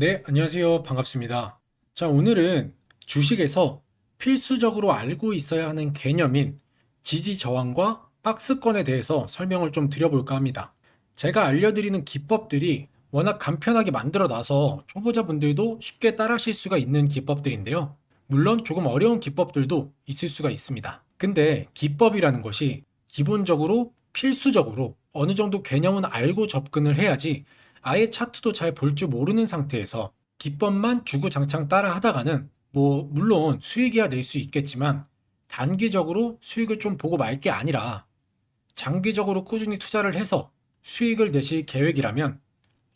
네, 안녕하세요. 반갑습니다. 자, 오늘은 주식에서 필수적으로 알고 있어야 하는 개념인 지지 저항과 박스권에 대해서 설명을 좀 드려볼까 합니다. 제가 알려드리는 기법들이 워낙 간편하게 만들어 놔서 초보자분들도 쉽게 따라하실 수가 있는 기법들인데요. 물론 조금 어려운 기법들도 있을 수가 있습니다. 근데 기법이라는 것이 기본적으로 필수적으로 어느 정도 개념은 알고 접근을 해야지 아예 차트도 잘 볼 줄 모르는 상태에서 기법만 주구장창 따라 하다가는 뭐 물론 수익이야 낼 수 있겠지만 단기적으로 수익을 좀 보고 말 게 아니라 장기적으로 꾸준히 투자를 해서 수익을 내실 계획이라면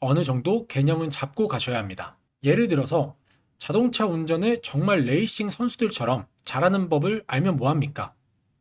어느 정도 개념은 잡고 가셔야 합니다. 예를 들어서 자동차 운전을 정말 레이싱 선수들처럼 잘하는 법을 알면 뭐합니까?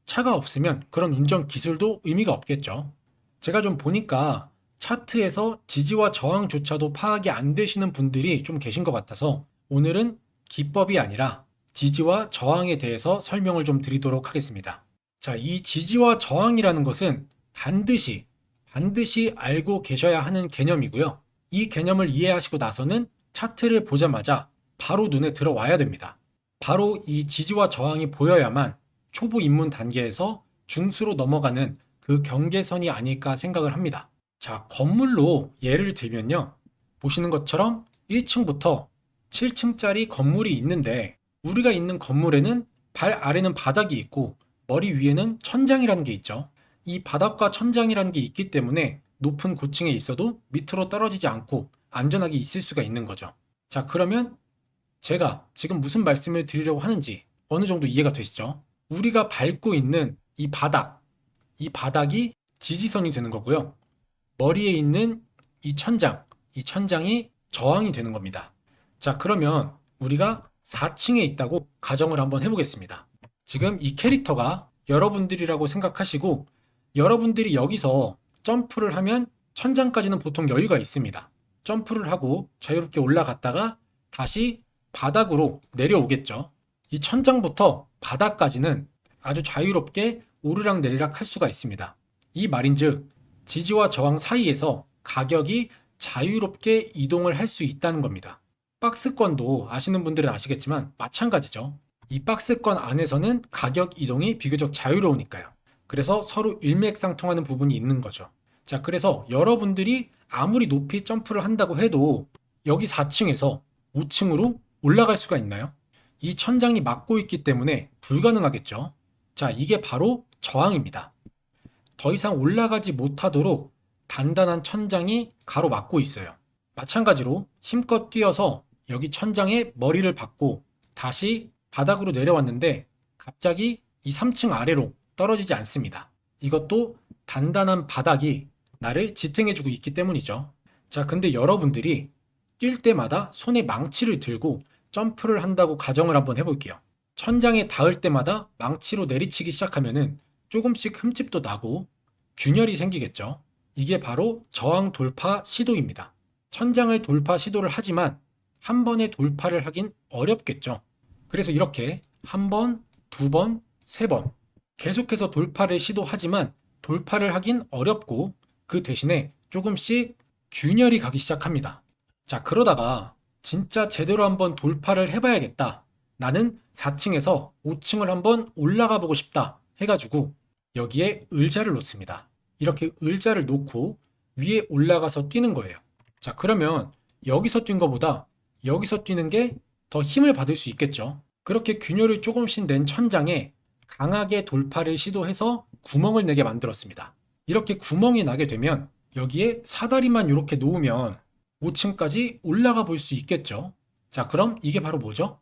차가 없으면 그런 운전 기술도 의미가 없겠죠. 제가 좀 보니까 차트에서 지지와 저항조차도 파악이 안 되시는 분들이 좀 계신 것 같아서 오늘은 기법이 아니라 지지와 저항에 대해서 설명을 좀 드리도록 하겠습니다. 자, 이 지지와 저항이라는 것은 반드시, 반드시 알고 계셔야 하는 개념이고요. 이 개념을 이해하시고 나서는 차트를 보자마자 바로 눈에 들어와야 됩니다. 바로 이 지지와 저항이 보여야만 초보 입문 단계에서 중수로 넘어가는 그 경계선이 아닐까 생각을 합니다. 자, 건물로 예를 들면요. 보시는 것처럼 1층부터 7층짜리 건물이 있는데 우리가 있는 건물에는 발 아래는 바닥이 있고 머리 위에는 천장이라는 게 있죠. 이 바닥과 천장이라는 게 있기 때문에 높은 고층에 있어도 밑으로 떨어지지 않고 안전하게 있을 수가 있는 거죠. 자, 그러면 제가 지금 무슨 말씀을 드리려고 하는지 어느 정도 이해가 되시죠? 우리가 밟고 있는 이 바닥, 이 바닥이 지지선이 되는 거고요. 머리에 있는 이 천장, 이 천장이 저항이 되는 겁니다. 자, 그러면 우리가 4층에 있다고 가정을 한번 해보겠습니다. 지금 이 캐릭터가 여러분들이라고 생각하시고 여러분들이 여기서 점프를 하면 천장까지는 보통 여유가 있습니다. 점프를 하고 자유롭게 올라갔다가 다시 바닥으로 내려오겠죠. 이 천장부터 바닥까지는 아주 자유롭게 오르락 내리락 할 수가 있습니다. 이 말인즉 지지와 저항 사이에서 가격이 자유롭게 이동을 할 수 있다는 겁니다. 박스권도 아시는 분들은 아시겠지만 마찬가지죠. 이 박스권 안에서는 가격 이동이 비교적 자유로우니까요. 그래서 서로 일맥상통하는 부분이 있는 거죠. 자, 그래서 여러분들이 아무리 높이 점프를 한다고 해도 여기 4층에서 5층으로 올라갈 수가 있나요? 이 천장이 막고 있기 때문에 불가능하겠죠. 자, 이게 바로 저항입니다. 더 이상 올라가지 못하도록 단단한 천장이 가로막고 있어요. 마찬가지로 힘껏 뛰어서 여기 천장에 머리를 박고 다시 바닥으로 내려왔는데 갑자기 이 3층 아래로 떨어지지 않습니다. 이것도 단단한 바닥이 나를 지탱해주고 있기 때문이죠. 자, 근데 여러분들이 뛸 때마다 손에 망치를 들고 점프를 한다고 가정을 한번 해볼게요. 천장에 닿을 때마다 망치로 내리치기 시작하면은 조금씩 흠집도 나고 균열이 생기겠죠. 이게 바로 저항 돌파 시도입니다. 천장을 돌파 시도를 하지만 한 번에 돌파를 하긴 어렵겠죠. 그래서 이렇게 한 번, 두 번, 세 번 계속해서 돌파를 시도하지만 돌파를 하긴 어렵고 그 대신에 조금씩 균열이 가기 시작합니다. 자, 그러다가 진짜 제대로 한번 돌파를 해봐야겠다. 나는 4층에서 5층을 한번 올라가 보고 싶다. 해가지고 여기에 의자를 놓습니다. 이렇게 의자를 놓고 위에 올라가서 뛰는 거예요. 자, 그러면 여기서 뛴 것보다 여기서 뛰는 게 더 힘을 받을 수 있겠죠. 그렇게 균열을 조금씩 낸 천장에 강하게 돌파를 시도해서 구멍을 내게 만들었습니다. 이렇게 구멍이 나게 되면 여기에 사다리만 이렇게 놓으면 5층까지 올라가 볼 수 있겠죠. 자, 그럼 이게 바로 뭐죠?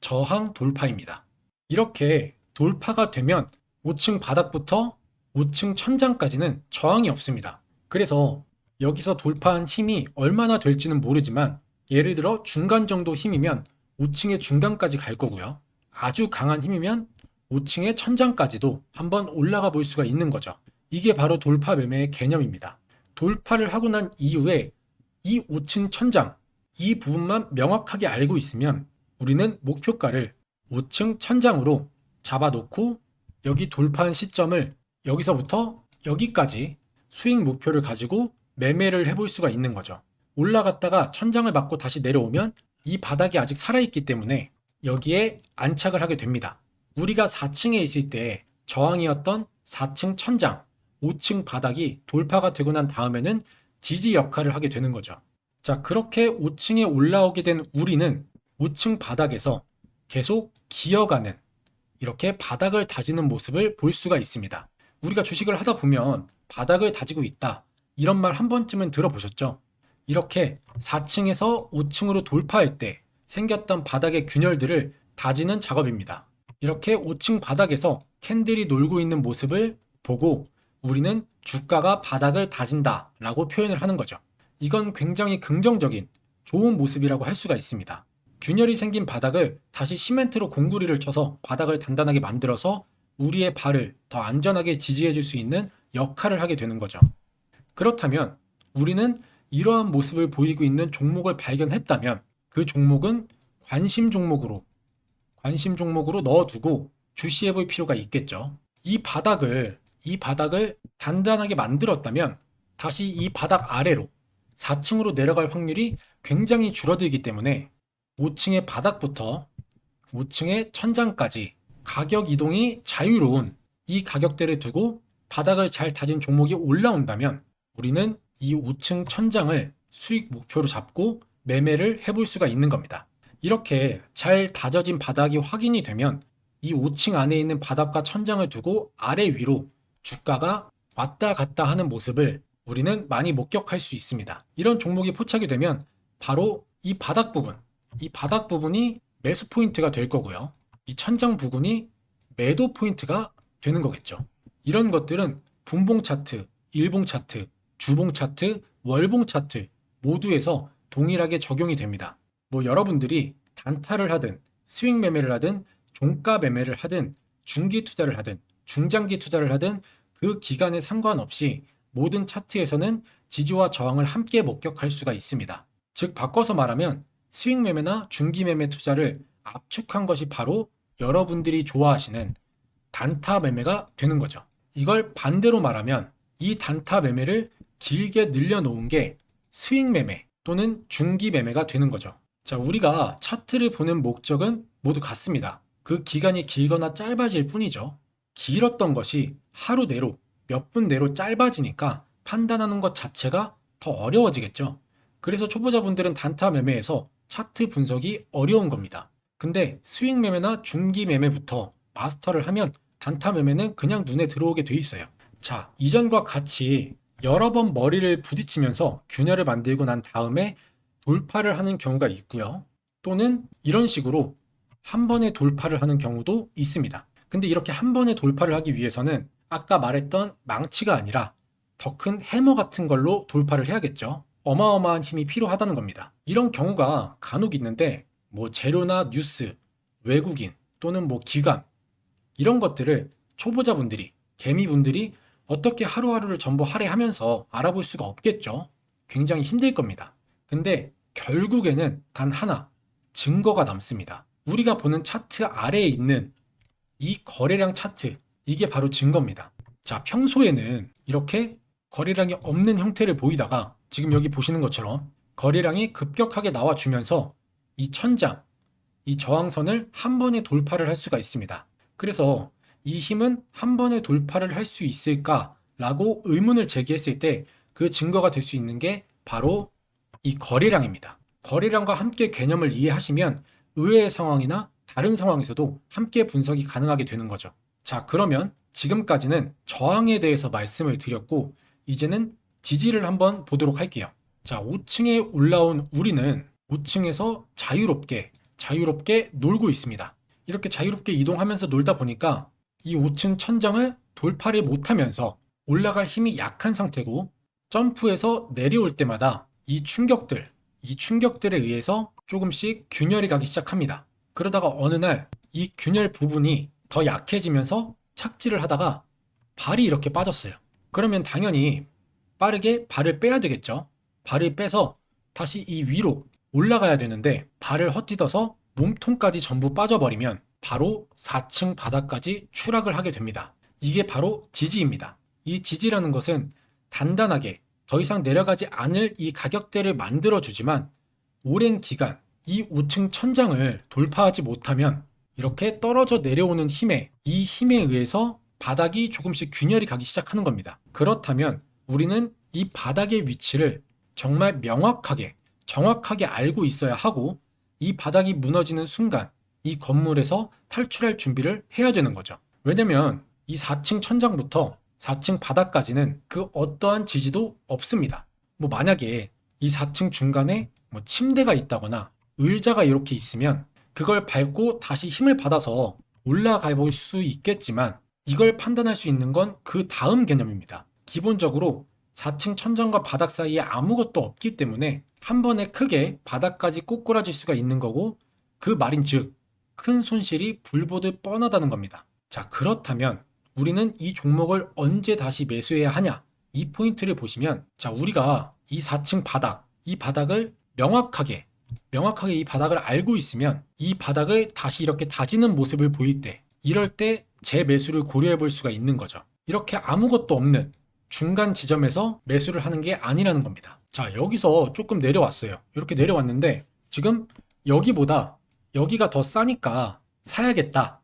저항 돌파입니다. 이렇게 돌파가 되면 5층 바닥부터 5층 천장까지는 저항이 없습니다. 그래서 여기서 돌파한 힘이 얼마나 될지는 모르지만 예를 들어 중간 정도 힘이면 5층의 중간까지 갈 거고요. 아주 강한 힘이면 5층의 천장까지도 한번 올라가 볼 수가 있는 거죠. 이게 바로 돌파 매매의 개념입니다. 돌파를 하고 난 이후에 이 5층 천장, 이 부분만 명확하게 알고 있으면 우리는 목표가를 5층 천장으로 잡아놓고 여기 돌파한 시점을 여기서부터 여기까지 수익 목표를 가지고 매매를 해볼 수가 있는 거죠. 올라갔다가 천장을 맞고 다시 내려오면 이 바닥이 아직 살아있기 때문에 여기에 안착을 하게 됩니다. 우리가 4층에 있을 때 저항이었던 4층 천장, 5층 바닥이 돌파가 되고 난 다음에는 지지 역할을 하게 되는 거죠. 자, 그렇게 5층에 올라오게 된 우리는 5층 바닥에서 계속 기어가는 이렇게 바닥을 다지는 모습을 볼 수가 있습니다. 우리가 주식을 하다 보면 바닥을 다지고 있다. 이런 말 한 번쯤은 들어보셨죠? 이렇게 4층에서 5층으로 돌파할 때 생겼던 바닥의 균열들을 다지는 작업입니다. 이렇게 5층 바닥에서 캔들이 놀고 있는 모습을 보고 우리는 주가가 바닥을 다진다 라고 표현을 하는 거죠. 이건 굉장히 긍정적인 좋은 모습이라고 할 수가 있습니다. 균열이 생긴 바닥을 다시 시멘트로 공구리를 쳐서 바닥을 단단하게 만들어서 우리의 발을 더 안전하게 지지해 줄 수 있는 역할을 하게 되는 거죠. 그렇다면 우리는 이러한 모습을 보이고 있는 종목을 발견했다면 그 종목은 관심 종목으로 관심 종목으로 넣어두고 주시해 볼 필요가 있겠죠. 이 바닥을 이 바닥을 단단하게 만들었다면 다시 이 바닥 아래로 4층으로 내려갈 확률이 굉장히 줄어들기 때문에 5층의 바닥부터 5층의 천장까지 가격 이동이 자유로운 이 가격대를 두고 바닥을 잘 다진 종목이 올라온다면 우리는 이 5층 천장을 수익 목표로 잡고 매매를 해볼 수가 있는 겁니다. 이렇게 잘 다져진 바닥이 확인이 되면 이 5층 안에 있는 바닥과 천장을 두고 아래 위로 주가가 왔다 갔다 하는 모습을 우리는 많이 목격할 수 있습니다. 이런 종목이 포착이 되면 바로 이 바닥 부분, 이 바닥 부분이 매수 포인트가 될 거고요. 이 천장 부분이 매도 포인트가 되는 거겠죠. 이런 것들은 분봉 차트, 일봉 차트, 주봉 차트, 월봉 차트 모두에서 동일하게 적용이 됩니다. 뭐 여러분들이 단타를 하든 스윙 매매를 하든 종가 매매를 하든 중기 투자를 하든 중장기 투자를 하든 그 기간에 상관없이 모든 차트에서는 지지와 저항을 함께 목격할 수가 있습니다. 즉 바꿔서 말하면 스윙 매매나 중기 매매 투자를 압축한 것이 바로 여러분들이 좋아하시는 단타 매매가 되는 거죠. 이걸 반대로 말하면 이 단타 매매를 길게 늘려놓은 게 스윙 매매 또는 중기 매매가 되는 거죠. 자, 우리가 차트를 보는 목적은 모두 같습니다. 그 기간이 길거나 짧아질 뿐이죠. 길었던 것이 하루 내로 몇 분 내로 짧아지니까 판단하는 것 자체가 더 어려워지겠죠. 그래서 초보자분들은 단타 매매에서 차트 분석이 어려운 겁니다. 근데 스윙 매매나 중기 매매부터 마스터를 하면 단타 매매는 그냥 눈에 들어오게 돼 있어요. 자, 이전과 같이 여러 번 머리를 부딪히면서 균열을 만들고 난 다음에 돌파를 하는 경우가 있고요. 또는 이런 식으로 한 번에 돌파를 하는 경우도 있습니다. 근데 이렇게 한 번에 돌파를 하기 위해서는 아까 말했던 망치가 아니라 더 큰 해머 같은 걸로 돌파를 해야겠죠. 어마어마한 힘이 필요하다는 겁니다. 이런 경우가 간혹 있는데 뭐 재료나 뉴스, 외국인 또는 뭐 기관 이런 것들을 초보자분들이 개미분들이 어떻게 하루하루를 전부 할애하면서 알아볼 수가 없겠죠. 굉장히 힘들 겁니다. 근데 결국에는 단 하나 증거가 남습니다. 우리가 보는 차트 아래에 있는 이 거래량 차트 이게 바로 증거입니다. 자, 평소에는 이렇게 거래량이 없는 형태를 보이다가 지금 여기 보시는 것처럼 거래량이 급격하게 나와주면서 이 천장, 이 저항선을 한 번에 돌파를 할 수가 있습니다. 그래서 이 힘은 한 번에 돌파를 할 수 있을까라고 의문을 제기했을 때 그 증거가 될 수 있는 게 바로 이 거래량입니다. 거래량과 함께 개념을 이해하시면 의외의 상황이나 다른 상황에서도 함께 분석이 가능하게 되는 거죠. 자, 그러면 지금까지는 저항에 대해서 말씀을 드렸고, 이제는 지지를 한번 보도록 할게요. 자, 5층에 올라온 우리는 5층에서 자유롭게, 자유롭게 놀고 있습니다. 이렇게 자유롭게 이동하면서 놀다 보니까 이 5층 천장을 돌파를 못하면서 올라갈 힘이 약한 상태고 점프해서 내려올 때마다 이 충격들, 이 충격들에 의해서 조금씩 균열이 가기 시작합니다. 그러다가 어느 날 이 균열 부분이 더 약해지면서 착지를 하다가 발이 이렇게 빠졌어요. 그러면 당연히 빠르게 발을 빼야 되겠죠. 발을 빼서 다시 이 위로 올라가야 되는데 발을 헛디뎌서 몸통까지 전부 빠져버리면 바로 4층 바닥까지 추락을 하게 됩니다. 이게 바로 지지입니다. 이 지지라는 것은 단단하게 더 이상 내려가지 않을 이 가격대를 만들어주지만 오랜 기간 이 5층 천장을 돌파하지 못하면 이렇게 떨어져 내려오는 힘에 이 힘에 의해서 바닥이 조금씩 균열이 가기 시작하는 겁니다. 그렇다면 우리는 이 바닥의 위치를 정말 명확하게 정확하게 알고 있어야 하고 이 바닥이 무너지는 순간 이 건물에서 탈출할 준비를 해야 되는 거죠. 왜냐면 이 4층 천장부터 4층 바닥까지는 그 어떠한 지지도 없습니다. 뭐 만약에 이 4층 중간에 뭐 침대가 있다거나 의자가 이렇게 있으면 그걸 밟고 다시 힘을 받아서 올라가 볼 수 있겠지만 이걸 판단할 수 있는 건 그 다음 개념입니다. 기본적으로 4층 천장과 바닥 사이에 아무것도 없기 때문에 한 번에 크게 바닥까지 꼬꾸라질 수가 있는 거고 그 말인즉 큰 손실이 불보듯 뻔하다는 겁니다. 자, 그렇다면 우리는 이 종목을 언제 다시 매수해야 하냐? 이 포인트를 보시면 자, 우리가 이 4층 바닥, 이 바닥을 명확하게 명확하게 이 바닥을 알고 있으면 이 바닥을 다시 이렇게 다지는 모습을 보일 때 이럴 때 재매수를 고려해 볼 수가 있는 거죠. 이렇게 아무것도 없는 중간 지점에서 매수를 하는 게 아니라는 겁니다. 자, 여기서 조금 내려왔어요. 이렇게 내려왔는데 지금 여기보다 여기가 더 싸니까 사야겠다.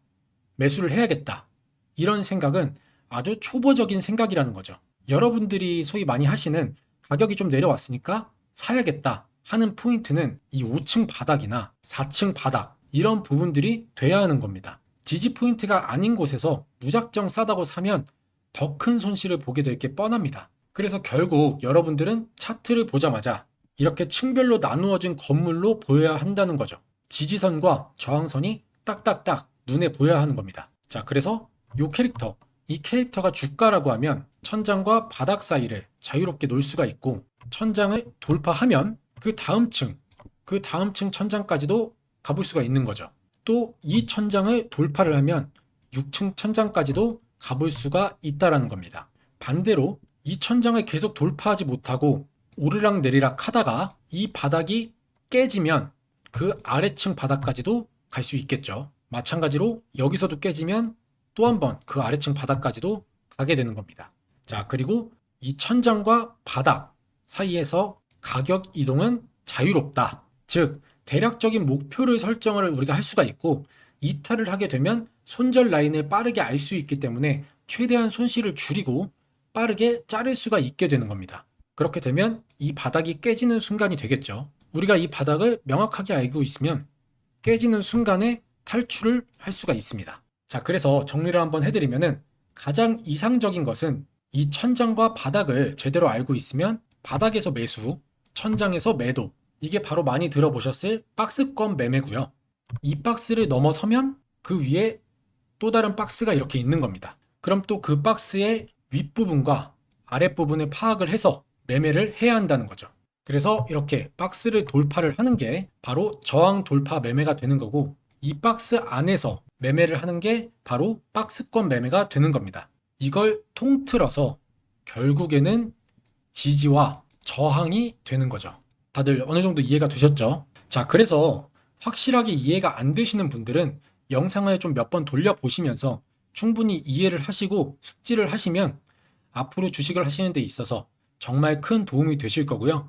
매수를 해야겠다. 이런 생각은 아주 초보적인 생각이라는 거죠. 여러분들이 소위 많이 하시는 가격이 좀 내려왔으니까 사야겠다 하는 포인트는 이 5층 바닥이나 4층 바닥 이런 부분들이 돼야 하는 겁니다. 지지 포인트가 아닌 곳에서 무작정 싸다고 사면 더 큰 손실을 보게 될 게 뻔합니다. 그래서 결국 여러분들은 차트를 보자마자 이렇게 층별로 나누어진 건물로 보여야 한다는 거죠. 지지선과 저항선이 딱딱딱 눈에 보여야 하는 겁니다. 자, 그래서 이 캐릭터, 이 캐릭터가 주가라고 하면 천장과 바닥 사이를 자유롭게 놓을 수가 있고 천장을 돌파하면 그 다음 층, 그 다음 층 천장까지도 가볼 수가 있는 거죠. 또 이 천장을 돌파를 하면 6층 천장까지도 가볼 수가 있다라는 겁니다. 반대로 이 천장을 계속 돌파하지 못하고 오르락 내리락 하다가 이 바닥이 깨지면 그 아래층 바닥까지도 갈 수 있겠죠. 마찬가지로 여기서도 깨지면 또 한 번 그 아래층 바닥까지도 가게 되는 겁니다. 자, 그리고 이 천장과 바닥 사이에서 가격 이동은 자유롭다. 즉, 대략적인 목표를 설정을 우리가 할 수가 있고 이탈을 하게 되면 손절 라인을 빠르게 알 수 있기 때문에 최대한 손실을 줄이고 빠르게 자를 수가 있게 되는 겁니다. 그렇게 되면 이 바닥이 깨지는 순간이 되겠죠. 우리가 이 바닥을 명확하게 알고 있으면 깨지는 순간에 탈출을 할 수가 있습니다. 자, 그래서 정리를 한번 해드리면은 가장 이상적인 것은 이 천장과 바닥을 제대로 알고 있으면 바닥에서 매수, 천장에서 매도. 이게 바로 많이 들어보셨을 박스권 매매고요. 이 박스를 넘어서면 그 위에 또 다른 박스가 이렇게 있는 겁니다. 그럼 또 그 박스의 윗부분과 아랫부분을 파악을 해서 매매를 해야 한다는 거죠. 그래서 이렇게 박스를 돌파를 하는 게 바로 저항 돌파 매매가 되는 거고 이 박스 안에서 매매를 하는 게 바로 박스권 매매가 되는 겁니다. 이걸 통틀어서 결국에는 지지와 저항이 되는 거죠. 다들 어느 정도 이해가 되셨죠? 자, 그래서 확실하게 이해가 안 되시는 분들은 영상을 좀 몇 번 돌려보시면서 충분히 이해를 하시고 숙지를 하시면 앞으로 주식을 하시는 데 있어서 정말 큰 도움이 되실 거고요.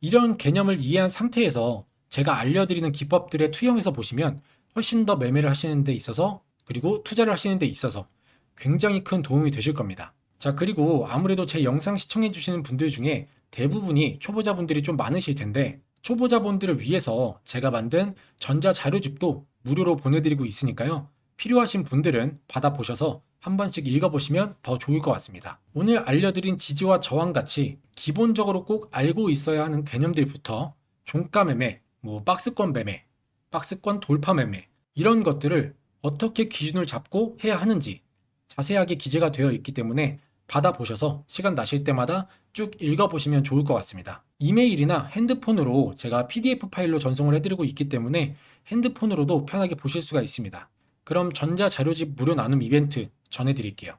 이런 개념을 이해한 상태에서 제가 알려드리는 기법들에 투영해서 보시면 훨씬 더 매매를 하시는 데 있어서 그리고 투자를 하시는 데 있어서 굉장히 큰 도움이 되실 겁니다. 자, 그리고 아무래도 제 영상 시청해 주시는 분들 중에 대부분이 초보자분들이 좀 많으실 텐데 초보자분들을 위해서 제가 만든 전자 자료집도 무료로 보내드리고 있으니까요. 필요하신 분들은 받아보셔서 한 번씩 읽어보시면 더 좋을 것 같습니다. 오늘 알려드린 지지와 저항 같이 기본적으로 꼭 알고 있어야 하는 개념들부터 종가 매매, 뭐 박스권 매매, 박스권 돌파 매매 이런 것들을 어떻게 기준을 잡고 해야 하는지 자세하게 기재가 되어 있기 때문에 받아보셔서 시간 나실 때마다 쭉 읽어보시면 좋을 것 같습니다. 이메일이나 핸드폰으로 제가 PDF 파일로 전송을 해드리고 있기 때문에 핸드폰으로도 편하게 보실 수가 있습니다. 그럼 전자자료집 무료 나눔 이벤트 전해드릴게요.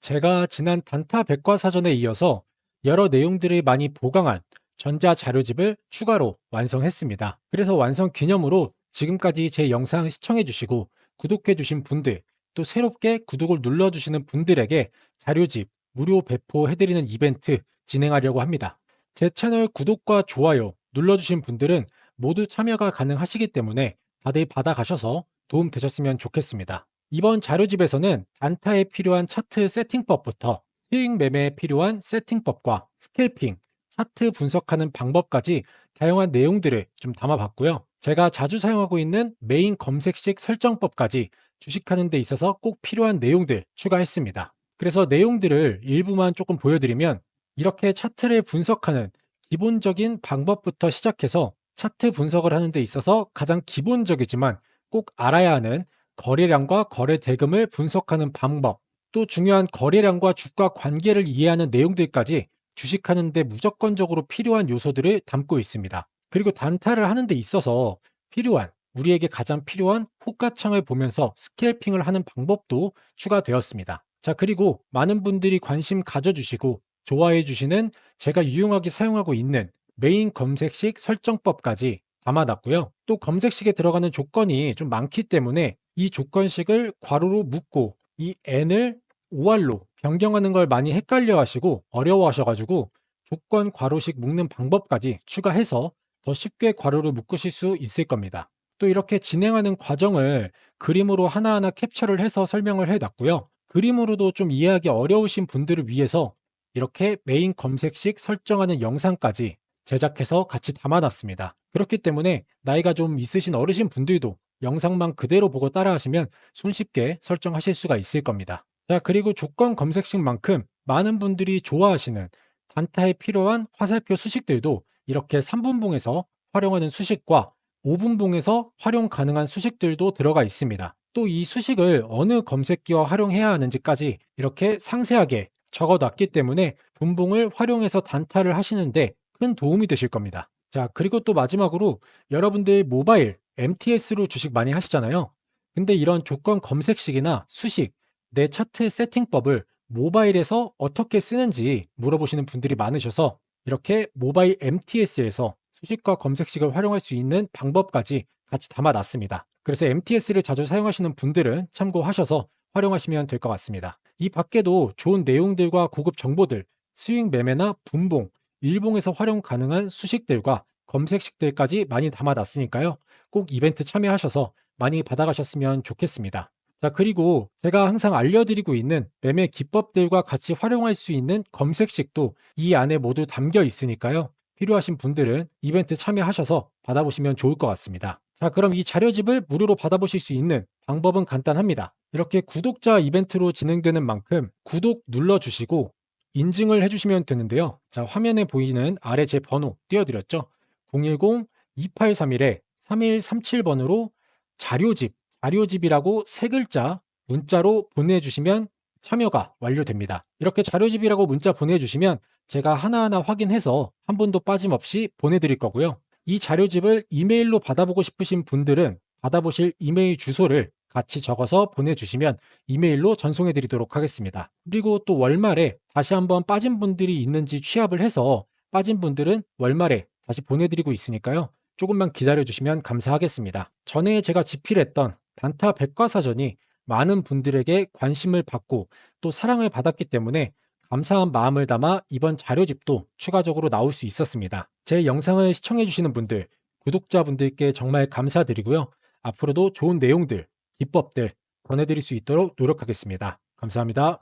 제가 지난 단타 백과사전에 이어서 여러 내용들을 많이 보강한 전자자료집을 추가로 완성했습니다. 그래서 완성 기념으로 지금까지 제 영상 시청해주시고 구독해주신 분들, 또 새롭게 구독을 눌러주시는 분들에게 자료집 무료 배포해드리는 이벤트 진행하려고 합니다. 제 채널 구독과 좋아요 눌러주신 분들은 모두 참여가 가능하시기 때문에 다들 받아가셔서 도움 되셨으면 좋겠습니다. 이번 자료집에서는 단타에 필요한 차트 세팅법부터 수익 매매에 필요한 세팅법과 스캘핑, 차트 분석하는 방법까지 다양한 내용들을 좀 담아봤고요. 제가 자주 사용하고 있는 메인 검색식 설정법까지 주식하는 데 있어서 꼭 필요한 내용들 추가했습니다. 그래서 내용들을 일부만 조금 보여드리면 이렇게 차트를 분석하는 기본적인 방법부터 시작해서 차트 분석을 하는 데 있어서 가장 기본적이지만 꼭 알아야 하는 거래량과 거래 대금을 분석하는 방법, 또 중요한 거래량과 주가 관계를 이해하는 내용들까지 주식하는데 무조건적으로 필요한 요소들을 담고 있습니다. 그리고 단타를 하는 데 있어서 필요한 우리에게 가장 필요한 호가창을 보면서 스캘핑을 하는 방법도 추가되었습니다. 자, 그리고 많은 분들이 관심 가져주시고 좋아해 주시는 제가 유용하게 사용하고 있는 메인 검색식 설정법까지 담아놨고요. 또 검색식에 들어가는 조건이 좀 많기 때문에 이 조건식을 괄호로 묶고 이 n을 OR로 변경하는 걸 많이 헷갈려 하시고 어려워 하셔가지고 조건 괄호식 묶는 방법까지 추가해서 더 쉽게 괄호를 묶으실 수 있을 겁니다. 또 이렇게 진행하는 과정을 그림으로 하나하나 캡처를 해서 설명을 해놨고요. 그림으로도 좀 이해하기 어려우신 분들을 위해서 이렇게 메인 검색식 설정하는 영상까지 제작해서 같이 담아놨습니다. 그렇기 때문에 나이가 좀 있으신 어르신 분들도 영상만 그대로 보고 따라하시면 손쉽게 설정하실 수가 있을 겁니다. 자, 그리고 조건 검색식만큼 많은 분들이 좋아하시는 단타에 필요한 화살표 수식들도 이렇게 3분봉에서 활용하는 수식과 5분봉에서 활용 가능한 수식들도 들어가 있습니다. 또 이 수식을 어느 검색기와 활용해야 하는지까지 이렇게 상세하게 적어 놨기 때문에 분봉을 활용해서 단타를 하시는데 큰 도움이 되실 겁니다. 자, 그리고 또 마지막으로 여러분들 모바일 MTS로 주식 많이 하시잖아요. 근데 이런 조건 검색식이나 수식, 내 차트 세팅법을 모바일에서 어떻게 쓰는지 물어보시는 분들이 많으셔서 이렇게 모바일 MTS에서 수식과 검색식을 활용할 수 있는 방법까지 같이 담아놨습니다. 그래서 MTS를 자주 사용하시는 분들은 참고하셔서 활용하시면 될 것 같습니다. 이 밖에도 좋은 내용들과 고급 정보들, 스윙 매매나 분봉, 일봉에서 활용 가능한 수식들과 검색식들까지 많이 담아놨으니까요. 꼭 이벤트 참여하셔서 많이 받아가셨으면 좋겠습니다. 자, 그리고 제가 항상 알려드리고 있는 매매 기법들과 같이 활용할 수 있는 검색식도 이 안에 모두 담겨 있으니까요. 필요하신 분들은 이벤트 참여하셔서 받아보시면 좋을 것 같습니다. 자, 그럼 이 자료집을 무료로 받아보실 수 있는 방법은 간단합니다. 이렇게 구독자 이벤트로 진행되는 만큼 구독 눌러주시고 인증을 해주시면 되는데요. 자, 화면에 보이는 아래 제 번호 띄워드렸죠? 010-2831-3137번으로 자료집 자료집이라고 세 글자 문자로 보내주시면 참여가 완료됩니다. 이렇게 자료집이라고 문자 보내주시면 제가 하나하나 확인해서 한 분도 빠짐없이 보내드릴 거고요. 이 자료집을 이메일로 받아보고 싶으신 분들은 받아보실 이메일 주소를 같이 적어서 보내주시면 이메일로 전송해 드리도록 하겠습니다. 그리고 또 월말에 다시 한번 빠진 분들이 있는지 취합을 해서 빠진 분들은 월말에 다시 보내드리고 있으니까요. 조금만 기다려 주시면 감사하겠습니다. 전에 제가 집필했던 단타 백과사전이 많은 분들에게 관심을 받고 또 사랑을 받았기 때문에 감사한 마음을 담아 이번 자료집도 추가적으로 나올 수 있었습니다. 제 영상을 시청해주시는 분들, 구독자분들께 정말 감사드리고요. 앞으로도 좋은 내용들, 기법들 전해드릴 수 있도록 노력하겠습니다. 감사합니다.